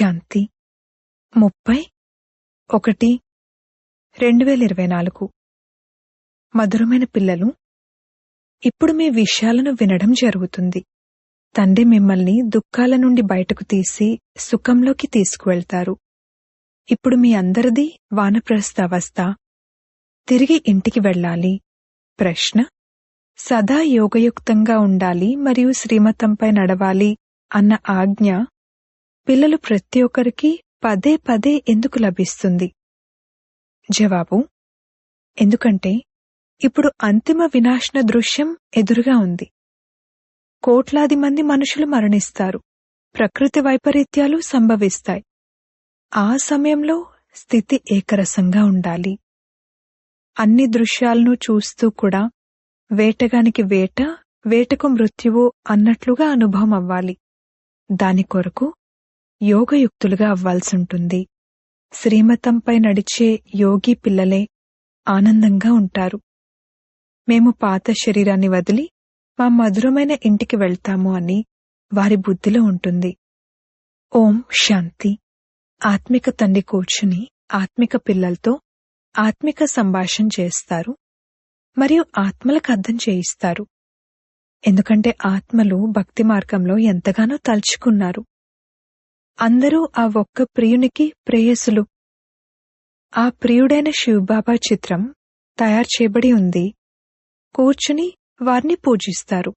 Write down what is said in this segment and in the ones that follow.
శాంతి. ముప్పై ఒకటి రెండు వేల ఇరవై నాలుగు. మధురమైన పిల్లలు. ఇప్పుడు మీ విషయాలను వినడం జరుగుతుంది. తండ్రి మిమ్మల్ని దుఃఖాల నుండి బయటకు తీసి సుఖంలోకి తీసుకువెళ్తారు. ఇప్పుడు మీ అందరిది వానప్రస్థ అవస్థ. తిరిగి ఇంటికి వెళ్ళాలి. ప్రశ్న. సదా యోగయుక్తంగా ఉండాలి మరియు శ్రీమతంపై నడవాలి అన్న ఆజ్ఞ పిల్లలు ప్రతి ఒక్కరికి పదే పదే ఎందుకు లభిస్తుంది? జవాబు ఎందుకంటే ఇప్పుడు అంతిమ వినాశన దృశ్యం ఎదురుగా ఉంది. కోట్లాది మంది మనుషులు మరణిస్తారు. ప్రకృతి వైపరీత్యాలు సంభవిస్తాయి. ఆ సమయంలో స్థితి ఏకరసంగా ఉండాలి. అన్ని దృశ్యాలను చూస్తూ కూడా వేటగానికి వేట వేటకు మృత్యువు అన్నట్లుగా అనుభవం అవ్వాలి. దాని కొరకు యోగయుక్తులుగా అవ్వాల్సుంటుంది. శ్రీమతంపై నడిచే యోగి పిల్లలే ఆనందంగా ఉంటారు. మేము పాత శరీరాన్ని వదిలి మా మధురమైన ఇంటికి వెళ్తాము అని వారి బుద్ధిలో ఉంటుంది. ఓం శాంతి. ఆత్మిక తండ్రి కూర్చుని ఆత్మిక పిల్లలతో ఆత్మిక సంభాషణ చేస్తారు. మరియు ఆత్మలకు అర్థం చేయిస్తారు. ఎందుకంటే ఆత్మలు భక్తి మార్గంలో ఎంతగానో తలుచుకున్నారు. అందరూ ఆ ఒక్క ప్రియునికి ప్రేయసులు. ఆ ప్రియుడైన శివబాబా చిత్రం తయారు చేయబడి ఉంది. కూర్చుని వారిని పూజిస్తారు.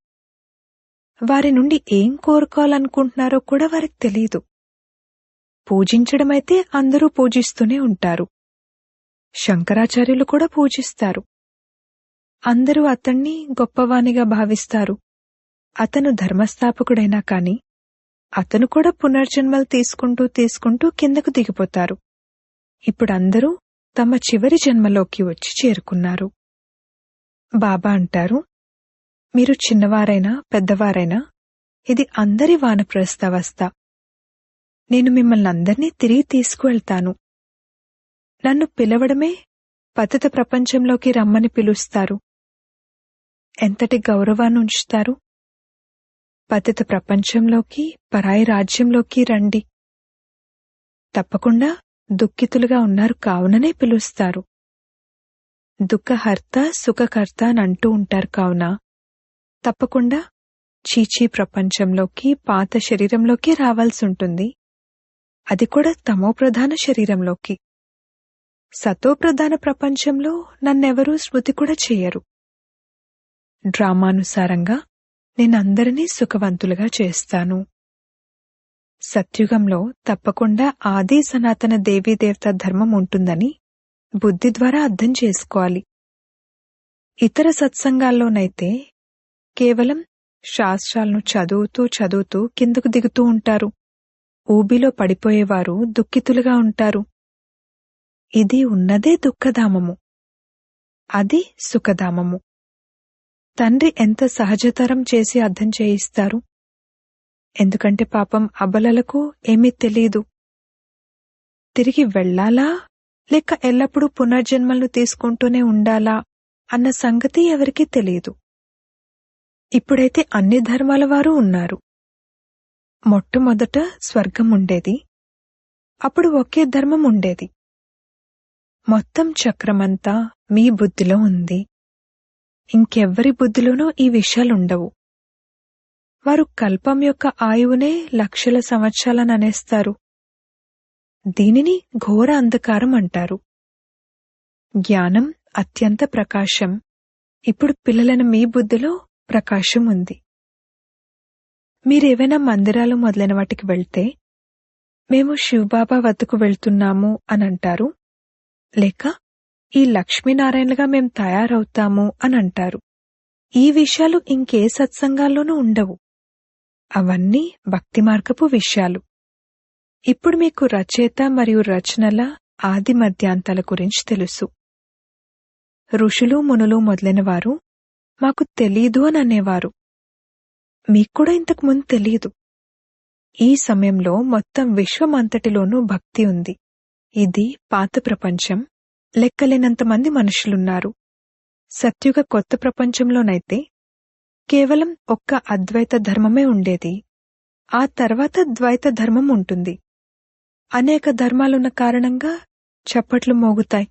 వారి నుండి ఏం కోరుకోవాలనుకుంటున్నారో కూడా వారికి తెలియదు పూజించడమైతే అందరూ పూజిస్తూనే ఉంటారు. శంకరాచార్యులు కూడా పూజిస్తారు. అందరూ అతణ్ణి గొప్పవానిగా భావిస్తారు. అతను ధర్మస్థాపకుడైనా కాని అతను కూడా పునర్జన్మలు తీసుకుంటూ తీసుకుంటూ కిందకు దిగిపోతారు. ఇప్పుడు అందరూ తమ చివరి జన్మలోకి వచ్చి చేరుకున్నారు. బాబా అంటారు మీరు చిన్నవారైనా పెద్దవారైనా ఇది అందరి వానప్రస్థావస్థ. నేను మిమ్మల్ని అందరినీ తిరిగి తీసుకువెళ్తాను. నన్ను పిలవడమే పతిత ప్రపంచంలోకి రమ్మని పిలుస్తారు. ఎంతటి గౌరవాన్ని ఉంచుతారు? పతిత ప్రపంచంలోకి పరాయి రాజ్యంలోకి రండి. తప్పకుండా దుఃఖితులుగా ఉన్నారు కావుననే పిలుస్తారు. దుఃఖహర్త సుఖకర్త అని అంటూ ఉంటారు కావున. తప్పకుండా చీచీ ప్రపంచంలోకి పాత శరీరంలోకి రావాల్సి ఉంటుంది. అది కూడా తమో ప్రధాన శరీరంలోకి. సతో ప్రధాన ప్రపంచంలో నన్నెవరూ స్మృతి కూడా చేయరు. డ్రామానుసారంగా నేనందరినీ సుఖవంతులుగా చేస్తాను. సత్యుగంలో తప్పకుండా ఆది సనాతన దేవీదేవత ధర్మం ఉంటుందని బుద్ధి ద్వారా అర్థం చేసుకోవాలి. ఇతర సత్సంగాల్లోనైతే కేవలం శాస్త్రాలను చదువుతూ చదువుతూ కిందకు దిగుతూ ఉంటారు. ఊబిలో పడిపోయేవారు దుఃఖితులుగా ఉంటారు. ఇది ఉన్నదే దుఃఖధామము. అది సుఖధామము. తండ్రి ఎంత సహజతరం చేసి అర్థం చేయిస్తారు? ఎందుకంటే పాపం అబలలకు ఏమీ తెలీదు. తిరిగి వెళ్ళాలా లేక ఎల్లప్పుడూ పునర్జన్మలను తీసుకుంటూనే ఉండాలా? అన్న సంగతి ఎవరికీ తెలియదు ఇప్పుడైతే అన్ని ధర్మాల వారు ఉన్నారు. మొట్టమొదట స్వర్గం ఉండేది. అప్పుడు ఒకే ధర్మం ఉండేది. మొత్తం చక్రమంతా మీ బుద్ధిలో ఉంది. ఇంకెవ్వరి బుద్ధిలోనూ ఈ విషయాలుండవు. వారు కల్పం యొక్క ఆయువునే లక్షల సంవత్సరాలననేస్తారు. దీనిని ఘోర అంధకారం అంటారు. జ్ఞానం అత్యంత ప్రకాశం. ఇప్పుడు పిల్లలైన మీ బుద్ధిలో ప్రకాశం ఉంది మీరేవైనా మందిరాలు మొదలైన వాటికి వెళ్తే మేము శివబాబా వద్దకు వెళ్తున్నాము అని అంటారు లేక ఈ లక్ష్మీనారాయణలుగా మేం తయారవుతాము అని అంటారు. ఈ విషయాలు ఇంకే సత్సంగాల్లోనూ ఉండవు. అవన్నీ భక్తి మార్గపు విషయాలు. ఇప్పుడు మీకు రచయిత మరియు రచనల ఆది మధ్యాంతాల గురించి తెలుసు. ఋషులు మునులు మొదలైనవారు మాకు తెలీదు అని అనేవారు. మీకు కూడా ఇంతకుముందు తెలియదు ఈ సమయంలో మొత్తం విశ్వమంతటిలోనూ భక్తి ఉంది. ఇది పాత ప్రపంచం. లెక్కలేనంతమంది మనుషులున్నారు. సత్యుగ కొత్త ప్రపంచంలోనైతే కేవలం ఒక్క అద్వైత ధర్మమే ఉండేది. ఆ తర్వాత ద్వైత ధర్మం ఉంటుంది. అనేక ధర్మాలున్న కారణంగా చప్పట్లు మోగుతాయి.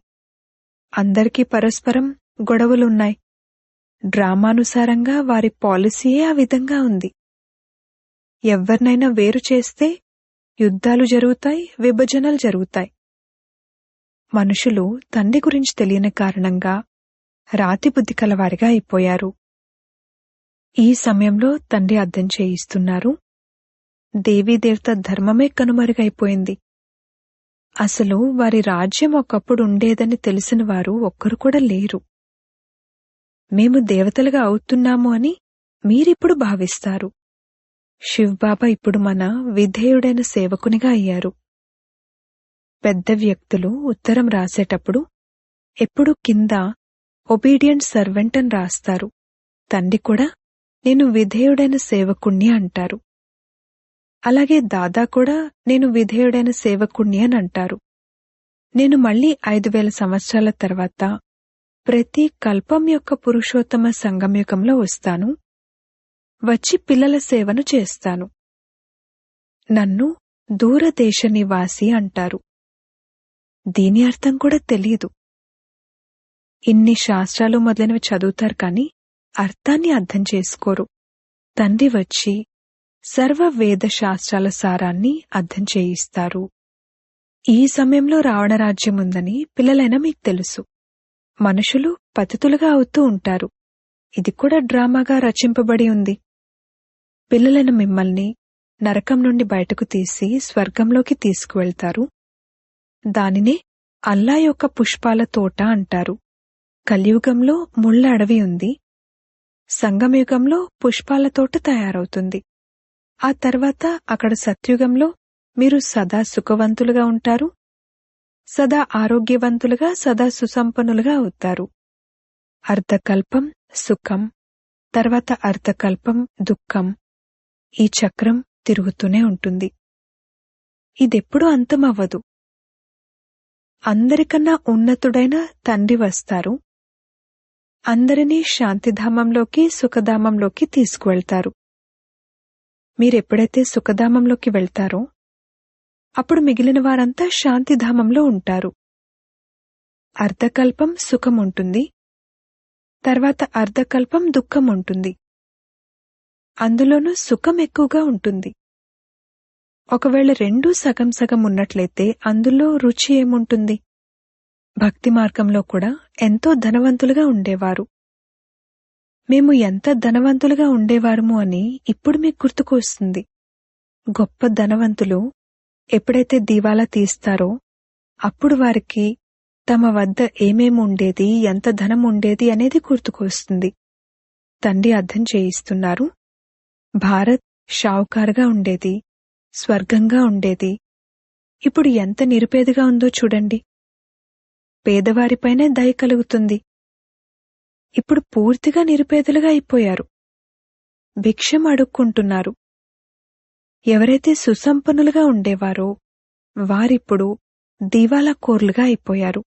అందరికీ పరస్పరం గొడవలున్నాయి. డ్రామానుసారంగా వారి పాలసీయే ఆ విధంగా ఉంది. ఎవ్వరినైనా వేరు చేస్తే యుద్ధాలు జరుగుతాయి విభజనలు జరుగుతాయి. మనుషులు తండ్రి గురించి తెలియని కారణంగా రాతి బుద్ధి కలవారిగా అయిపోయారు. ఈ సమయంలో తండ్రి అర్థం చేయిస్తున్నారు దేవీదేవత ధర్మమే కనుమరుగైపోయింది. అసలు వారి రాజ్యం ఒకప్పుడు ఉండేదని తెలిసిన వారు ఒక్కరు కూడా లేరు. మేము దేవతలుగా అవుతున్నాము అని మీరిప్పుడు భావిస్తారు. శివ్బాబా ఇప్పుడు మన విధేయుడైన సేవకునిగా అయ్యారు. పెద్ద వ్యక్తులు ఉత్తరం రాసేటప్పుడు ఎప్పుడు కింద ఒబీడియంట్ సర్వెంట్ అని రాస్తారు. తండ్రి కూడా నేను విధేయుడైన సేవకుణ్ణి అంటారు. అలాగే దాదా కూడా నేను విధేయుడైన సేవకుణ్ణి అని అంటారు. నేను మళ్ళీ ఐదు వేల సంవత్సరాల తర్వాత ప్రతి కల్పం యొక్క పురుషోత్తమ సంగమయుగంలో వస్తాను. వచ్చి పిల్లల సేవను చేస్తాను. నన్ను దూరదేశ నివాసి అంటారు. దీని అర్థం కూడా తెలియదు. ఇన్ని శాస్త్రాలు మొదలైనవి చదువుతారు కాని అర్థాన్ని అర్థం చేసుకోరు. తండ్రి వచ్చి సర్వ వేద శాస్త్రాల సారాన్ని అర్థం చేయిస్తారు. ఈ సమయంలో రావణ రాజ్యం ఉందని పిల్లలైనా మీకు తెలుసు. మనుషులు పతితులుగా అవుతూ ఉంటారు. ఇది కూడా డ్రామాగా రచింపబడి ఉంది. పిల్లలైన మిమ్మల్ని నరకం నుండి బయటకు తీసి స్వర్గంలోకి తీసుకువెళ్తారు. దానినే అల్లా యొక్క పుష్పాల తోట అంటారు. కలియుగంలో ముళ్ళ అడవి ఉంది. సంగమయుగంలో పుష్పాల తోట తయారవుతుంది. ఆ తర్వాత అక్కడ సత్యుగంలో మీరు సదా సుఖవంతులుగా ఉంటారు. సదా ఆరోగ్యవంతులుగా సదా సుసంపన్నులుగా అవుతారు. అర్ధకల్పం సుఖం తర్వాత అర్ధకల్పం దుఃఖం. ఈ చక్రం తిరుగుతూనే ఉంటుంది. ఇదెప్పుడు అంతమవ్వదు. అందరికన్నా ఉన్నతుడైన తండ్రి వస్తారు. అందరినీ శాంతిధామంలోకి సుఖధామంలోకి తీసుకువెళ్తారు. మీరెప్పుడైతే సుఖధామంలోకి వెళ్తారో అప్పుడు మిగిలిన వారంతా శాంతిధామంలో ఉంటారు. అర్ధకల్పం సుఖం ఉంటుంది తర్వాత అర్ధకల్పం దుఃఖం ఉంటుంది అందులోనూ సుఖం ఎక్కువగా ఉంటుంది. ఒకవేళ రెండూ సగం సగం ఉన్నట్లయితే అందులో రుచి ఏముంటుంది? భక్తి మార్గంలో కూడా ఎంతో ధనవంతులుగా ఉండేవారు. మేము ఎంత ధనవంతులుగా ఉండేవారము అని ఇప్పుడు మీకు గుర్తుకు వస్తుంది. గొప్ప ధనవంతులు ఎప్పుడైతే దీవాలా తీస్తారో అప్పుడు వారికి తమ వద్ద ఏమేమి ఉండేది ఎంత ధనం ఉండేది అనేది గుర్తుకొస్తుంది తండ్రి అర్థం చేయిస్తున్నారు. భారత్ షావుకారుగా ఉండేది. స్వర్గంగా ఉండేది. ఇప్పుడు ఎంత నిరుపేదగా ఉందో చూడండి. పేదవారిపైనే దయ కలుగుతుంది. ఇప్పుడు పూర్తిగా నిరుపేదలుగా అయిపోయారు. భిక్షం అడుక్కుంటున్నారు. ఎవరైతే సుసంపన్నులుగా ఉండేవారో వారిప్పుడు దివాలా కోర్లుగా అయిపోయారు.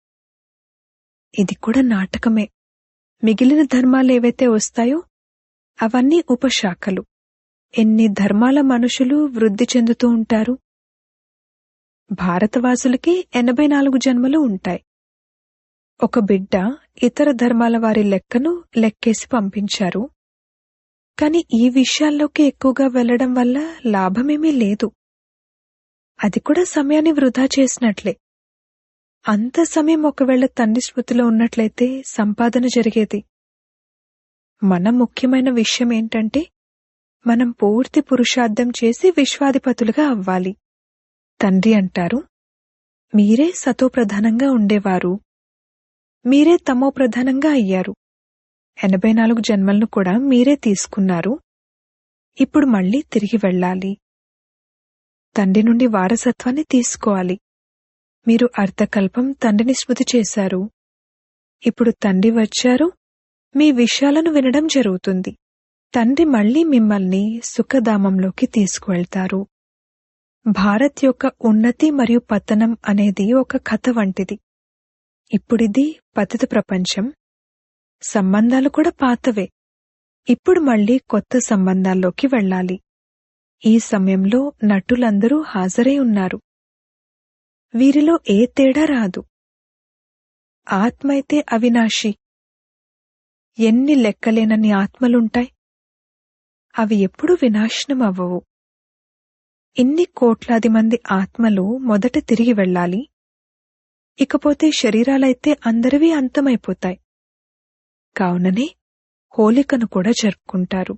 ఇది కూడా నాటకమే. మిగిలిన ధర్మాలు ఏవైతే వస్తాయో అవన్నీ ఉపశాఖలు. ఎన్ని ధర్మాల మనుషులు వృద్ధి చెందుతూ ఉంటారు? భారతవాసులకి ఎనభై నాలుగు జన్మలు ఉంటాయి. ఒక బిడ్డ ఇతర ధర్మాల వారి లెక్కను లెక్కేసి పంపించారు. కాని ఈ విషయాల్లోకి ఎక్కువగా వెళ్ళడం వల్ల లాభమేమీ లేదు. అది కూడా సమయాన్ని వృధా చేసినట్లే. అంత సమయం ఒకవేళ తండ్రి స్మృతిలో ఉన్నట్లయితే సంపాదన జరిగేది. మన ముఖ్యమైన విషయం ఏంటంటే మనం పూర్తి పురుషార్థం చేసి విశ్వాధిపతులుగా అవ్వాలి. తండ్రి అంటారు మీరే సతోప్రధానంగా ఉండేవారు. మీరే తమో ప్రధానంగా అయ్యారు. ఎనభై నాలుగు జన్మలను కూడా మీరే తీసుకున్నారు. ఇప్పుడు మళ్ళీ తిరిగి వెళ్ళాలి. తండ్రి నుండి వారసత్వాన్ని తీసుకోవాలి. మీరు అర్ధకల్పం తండ్రిని స్మృతి చేశారు. ఇప్పుడు తండ్రి వచ్చారు. మీ విషయాలను వినడం జరుగుతుంది. తండ్రి మళ్ళీ మిమ్మల్ని సుఖధామంలోకి తీసుకువెళ్తారు. భారత్ యొక్క ఉన్నతి మరియు పతనం అనేది ఒక కథ వంటిది. ఇప్పుడిది పతిత ప్రపంచం. సంబంధాలు కూడా పాతవే. ఇప్పుడు మళ్ళీ కొత్త సంబంధాల్లోకి వెళ్ళాలి. ఈ సమయంలో నటులందరూ హాజరై ఉన్నారు. వీరిలో ఏ తేడా రాదు. ఆత్మ అయితే అవినాశి. ఎన్ని లెక్కలేనన్ని ఆత్మలుంటాయి. అవి ఎప్పుడూ వినాశనం అవ్వవు ఇన్ని కోట్లాది మంది ఆత్మలు మొదట తిరిగి వెళ్ళాలి. ఇకపోతే శరీరాలైతే అందరివి అంతమైపోతాయి. కావుననే హోలికను కూడా జరుపుకుంటారు.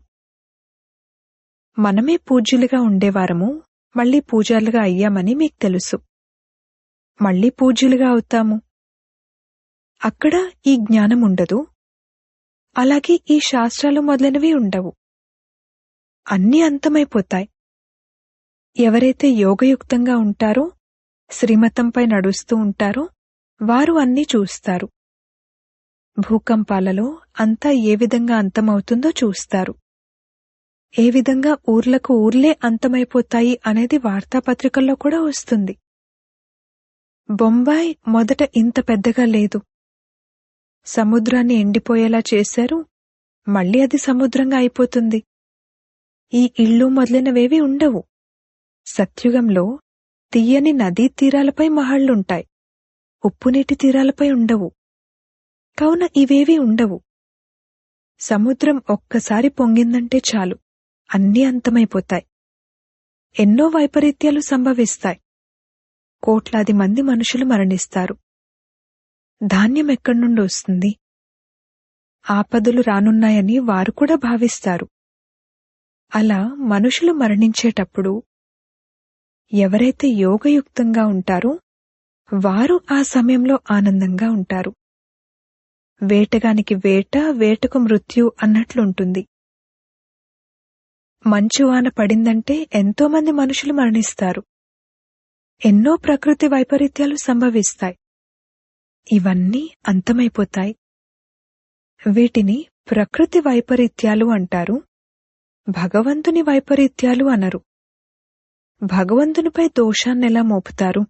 మనమే పూజ్యులుగా ఉండేవారము మళ్ళీ పూజాలుగా అయ్యామని మీకు తెలుసు. మళ్ళీ పూజ్యులుగా అవుతాము. అక్కడ ఈ జ్ఞానం ఉండదు అలాగే ఈ శాస్త్రాలు మొదలైనవి ఉండవు. అన్నీ అంతమైపోతాయి. ఎవరైతే యోగయుక్తంగా ఉంటారో శ్రీమతంపై నడుస్తూ ఉంటారో వారు అన్నీ చూస్తారు. భూకంపాలలో అంతా ఏ విధంగా అంతమవుతుందో చూస్తారు. ఏ విధంగా ఊర్లకు ఊర్లే అంతమైపోతాయి అనేది వార్తాపత్రికల్లో కూడా వస్తుంది. బొంబాయి మొదట ఇంత పెద్దగా లేదు. సముద్రాన్ని ఎండిపోయేలా చేశారు మళ్ళీ అది సముద్రంగా అయిపోతుంది. ఈ ఇళ్ళు మొదలైనవేవి ఉండవు. సత్యుగంలో తీయని నదీ తీరాలపై మహళ్ళుంటాయి ఉప్పునీటి తీరాలపై ఉండవు. కావున ఇవేవీ ఉండవు. సముద్రం ఒక్కసారి పొంగిందంటే చాలు. అన్నీ అంతమైపోతాయి. ఎన్నో వైపరీత్యాలు సంభవిస్తాయి. కోట్లాది మంది మనుషులు మరణిస్తారు. ధాన్యం ఎక్కడి నుండి వస్తుంది? ఆపదలు రానున్నాయని వారు కూడా భావిస్తారు. అలా మనుషులు మరణించేటప్పుడు ఎవరైతే యోగయుక్తంగా ఉంటారో వారు ఆ సమయంలో ఆనందంగా ఉంటారు. వేటగానికి వేట వేటకు మృత్యు అన్నట్లుంటుంది మంచువాన పడిందంటే ఎంతోమంది మనుషులు మరణిస్తారు. ఎన్నో ప్రకృతి వైపరీత్యాలు సంభవిస్తాయి. ఇవన్నీ అంతమైపోతాయి. వీటిని ప్రకృతి వైపరీత్యాలు అంటారు. భగవంతుని వైపరీత్యాలు అనరు. భగవంతునిపై దోషాన్నెలా మోపుతారు?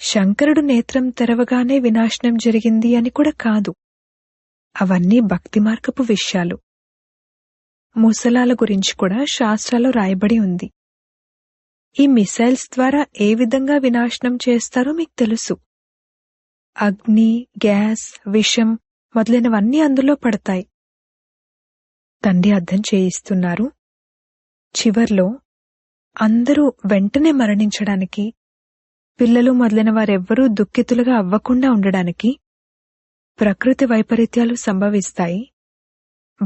శంకరుడు నేత్రం తెరవగానే వినాశనం జరిగింది అని కూడా కాదు. అవన్నీ భక్తి మార్గపు విషయాలు. ముసలాల గురించి కూడా శాస్త్రాలు రాయబడి ఉంది. ఈ మిసైల్స్ ద్వారా ఏ విధంగా వినాశనం చేస్తారో మీకు తెలుసు. అగ్ని గ్యాస్ విషం మొదలైనవన్నీ అందులో పడతాయి. తండ్రి అర్థం చేయిస్తున్నారు చివర్లో అందరూ వెంటనే మరణించడానికి పిల్లలు మొదలైన వారెవ్వరూ దుఃఖితులుగా అవ్వకుండా ఉండడానికి ప్రకృతి వైపరీత్యాలు సంభవిస్తాయి.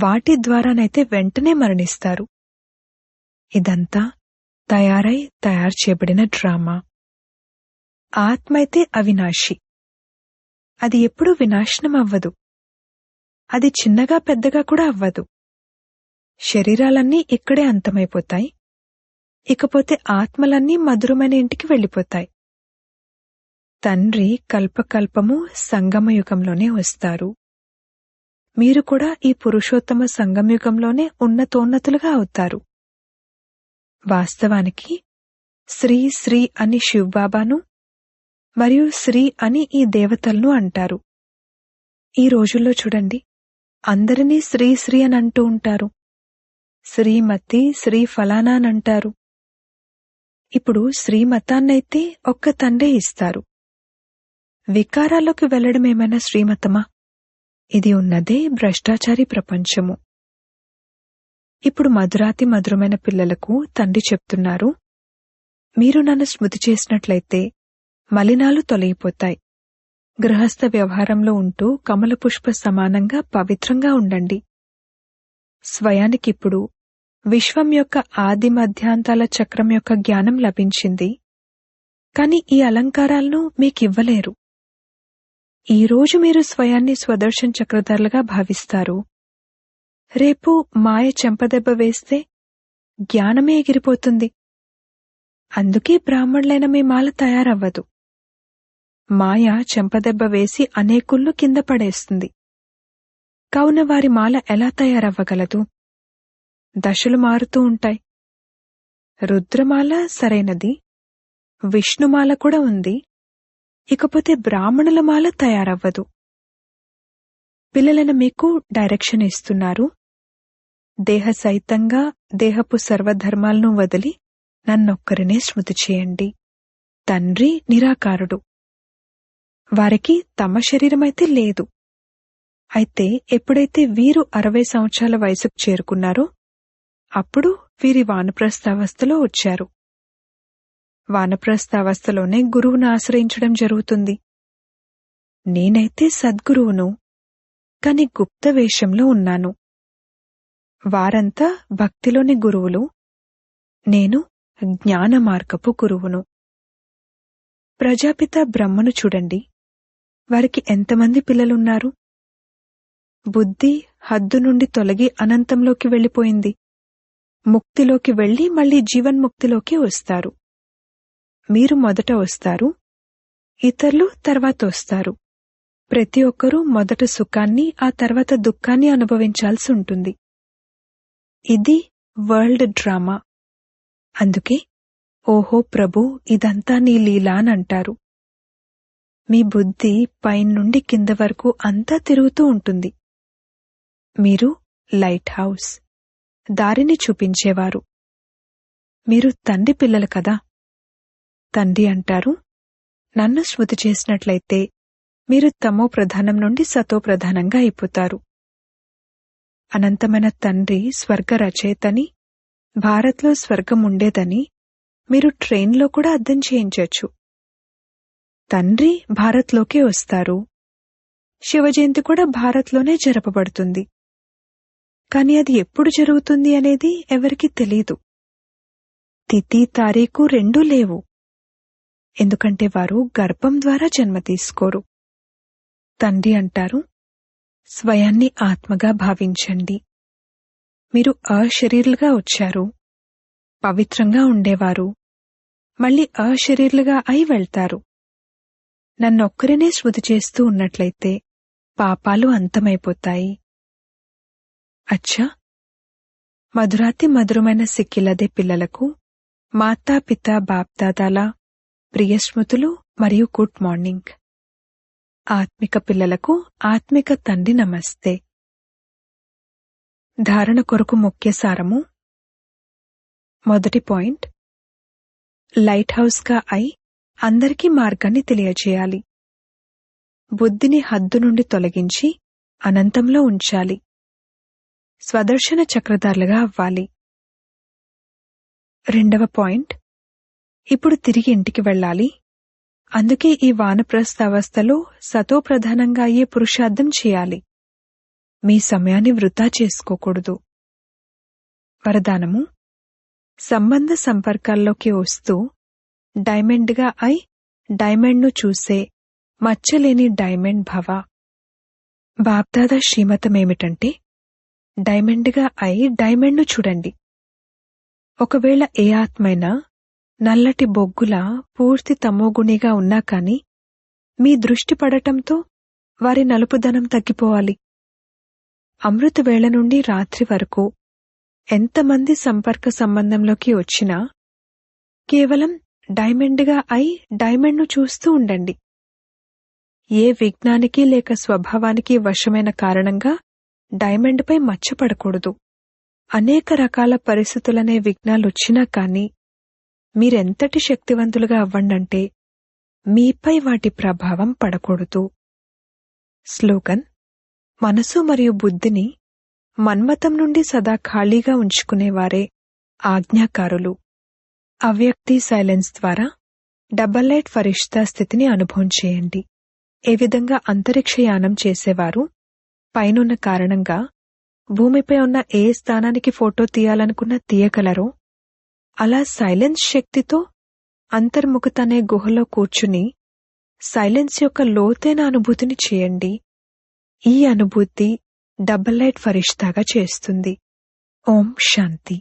వాటి ద్వారానైతే వెంటనే మరణిస్తారు. ఇదంతా తయారై తయారు చేయబడిన డ్రామా. ఆత్మైతే అవినాశి. అది ఎప్పుడూ వినాశనం అవ్వదు. అది చిన్నగా పెద్దగా కూడా అవ్వదు. శరీరాలన్నీ ఇక్కడే అంతమైపోతాయి. ఇకపోతే ఆత్మలన్నీ మధురమైన ఇంటికి వెళ్ళిపోతాయి. తండ్రి కల్పకల్పము సంగమయుగంలోనే వస్తారు. మీరు కూడా ఈ పురుషోత్తమ సంగమయుగంలోనే ఉన్నతోన్నతులుగా అవుతారు. వాస్తవానికి శ్రీ శ్రీ అని శివబాబాను మరియు శ్రీ అని ఈ దేవతలను అంటారు. ఈ రోజుల్లో చూడండి అందరినీ శ్రీ శ్రీ అని అంటూ ఉంటారు. శ్రీమతి శ్రీ ఫలానానంటారు ఇప్పుడు శ్రీమతాన్నైతే ఒక్క తండ్రే ఇస్తారు. వికారాల్లోకి వెళ్ళడం ఏమైనా శ్రీమతమా? ఇది ఉన్నదే భ్రష్టాచారి ప్రపంచము. ఇప్పుడు మధురాతి మధురమైన పిల్లలకు తండ్రి చెప్తున్నారు. మీరు నన్ను స్మృతి చేసినట్లయితే మలినాలు తొలగిపోతాయి. గృహస్థ వ్యవహారంలో ఉంటూ కమల పుష్ప సమానంగా పవిత్రంగా ఉండండి. స్వయానికిప్పుడు విశ్వం యొక్క ఆది మధ్యాంతాల చక్రం యొక్క జ్ఞానం లభించింది. కాని ఈ అలంకారాలను మీకివ్వలేరు. ఈ రోజు మీరు స్వయాన్ని స్వదర్శన్ చక్రధర్లుగా భావిస్తారు. రేపు మాయ చెంపదెబ్బ వేస్తే జ్ఞానమే ఎగిరిపోతుంది. అందుకే బ్రాహ్మణులైన మీ మాల తయారవ్వదు. మాయ చెంపదెబ్బ వేసి అనేకుళ్ళు కింద పడేస్తుంది. కావున వారి మాల ఎలా తయారవ్వగలదు? దశలు మారుతూ ఉంటాయి. రుద్రమాల సరైనది. విష్ణుమాల కూడా ఉంది. ఇకపోతే బ్రాహ్మణుల మాల తయారవ్వదు. పిల్లలను మీకు డైరెక్షన్ ఇస్తున్నారు. దేహ సైతంగా దేహపు సర్వధర్మాలను వదిలి నన్నొక్కరినే స్మృతి చేయండి. తండ్రి నిరాకారుడు. వారికి తమ శరీరమైతే లేదు. అయితే ఎప్పుడైతే వీరు అరవై సంవత్సరాల వయసుకు చేరుకున్నారో అప్పుడు వీరి వానప్రస్థావస్థలో వచ్చారు. వానప్రస్థావస్థలోనే గురువును ఆశ్రయించడం జరుగుతుంది. నేనైతే సద్గురువును కాని గుప్త వేషంలో ఉన్నాను. వారంతా భక్తిలోని గురువులు నేను జ్ఞాన మార్గపు గురువును. ప్రజాపిత బ్రహ్మను చూడండి. వారికి ఎంతమంది పిల్లలున్నారు? బుద్ధి హద్దు నుండి తొలగి అనంతంలోకి వెళ్ళిపోయింది. ముక్తిలోకి వెళ్ళి మళ్ళీ జీవన్ముక్తిలోకి వస్తారు. మీరు మొదట వస్తారు ఇతరులు తర్వాత వస్తారు. ప్రతి ఒక్కరూ మొదట సుఖాన్ని ఆ తర్వాత దుఃఖాన్ని అనుభవించాల్సి ఉంటుంది. ఇది వరల్డ్ డ్రామా. అందుకే ఓహో ప్రభు ఇదంతా నీ లీలా అని అంటారు. మీ బుద్ధి పైనుండి కింద వరకు అంతా తిరుగుతూ ఉంటుంది. మీరు లైట్ హౌస్ దారిని చూపించేవారు. మీరు తండ్రి పిల్లలు కదా? తండ్రి అంటారు నన్ను స్మృతి చేసినట్లయితే మీరు తమో ప్రధానం నుండి సతో ప్రధానంగా అయిపోతారు. అనంతమైన తండ్రి స్వర్గ రచయితని భారత్లో స్వర్గం ఉండేదని మీరు ట్రైన్లో కూడా అర్థం చేయించొచ్చు. తండ్రి భారత్లోకే వస్తారు. శివజయంతి కూడా భారత్లోనే జరపబడుతుంది. కాని అది ఎప్పుడు జరుగుతుంది అనేది ఎవరికీ తెలీదు. తిథి తారీఖు రెండూ లేవు. ఎందుకంటే వారు గర్భం ద్వారా జన్మ తీసుకోరు. తండ్రి అంటారు స్వయాన్ని ఆత్మగా భావించండి. మీరు అశరీరులుగా వచ్చారు. పవిత్రంగా ఉండేవారు. మళ్ళీ అశరీరులుగా అయి వెళ్తారు. నన్నొక్కరినే శృతి చేస్తూ ఉన్నట్లయితే పాపాలు అంతమైపోతాయి. అచ్చా. మధురాతి మధురమైన సిక్కిలదే పిల్లలకు మాతా పిత బాప్దాదాల ప్రియస్మృతులు మరియు గుడ్ మార్నింగ్. ఆత్మిక పిల్లలకు ఆత్మిక తండ్రి నమస్తే. ధారణ కొరకు ముఖ్య సారము. మొదటి పాయింట్. లైట్ హౌస్గా అయి అందరికీ మార్గాన్ని తెలియజేయాలి. బుద్ధిని హద్దు నుండి తొలగించి అనంతంలో ఉంచాలి. స్వదర్శన చక్రధారులుగా అవ్వాలి. రెండవ పాయింట్. ఇప్పుడు తిరిగి ఇంటికి వెళ్ళాలి. అందుకే ఈ వానప్రస్థ అవస్థలో సతోప్రధానంగా అయ్యే పురుషార్థం చేయాలి? మీ సమయాన్ని వృధా చేసుకోకూడదు. వరదానము. సంబంధ సంపర్కాల్లోకి వస్తూ డైమండ్గా అయి డైమండ్ను చూసే మచ్చలేని డైమండ్ భవ. బాప్దాదా శ్రీమతమేమిటంటే డైమండ్గా అయి డైమండ్ను చూడండి. ఒకవేళ ఏ ఆత్మైనా నల్లటి బొగ్గుల పూర్తి తమోగుణిగా ఉన్నా కాని మీ దృష్టి పడటంతో వారి నలుపుదనం తగ్గిపోవాలి. అమృతవేళ నుండి రాత్రి వరకు ఎంతమంది సంపర్క సంబంధంలోకి వచ్చినా కేవలం డైమండ్గా అయి డైమండ్ను చూస్తూ ఉండండి. ఏ విజ్ఞానికి లేక స్వభావానికి వశమైన కారణంగా డైమండ్పై మచ్చపడకూడదు. అనేక రకాల పరిస్థితులనే విఘ్నాలొచ్చినా కానీ మీరెంతటి శక్తివంతులుగా అవ్వండంటే మీపై వాటి ప్రభావం పడకూడదు. స్లోగన్ మనసు మరియు బుద్ధిని మన్మతం నుండి సదా ఖాళీగా ఉంచుకునేవారే ఆజ్ఞాకారులు. అవ్యక్తి సైలెన్స్ ద్వారా డబల్ లైట్ ఫరిష్తా స్థితిని అనుభవం చేయండి. ఏ విధంగా అంతరిక్షయానం చేసేవారు? పైనున్న కారణంగా భూమిపై ఉన్న ఏ స్థానానికి ఫోటో తీయాలనుకున్నా తీయగలరో అలా సైలెన్స్ శక్తితో అంతర్ముఖతనే గుహలో కూర్చుని సైలెన్స్ యొక్క లోతైన అనుభూతిని చేయండి. ఈ అనుభూతి డబల్ లైట్ ఫరిష్తాగా చేస్తుంది. ఓం శాంతి.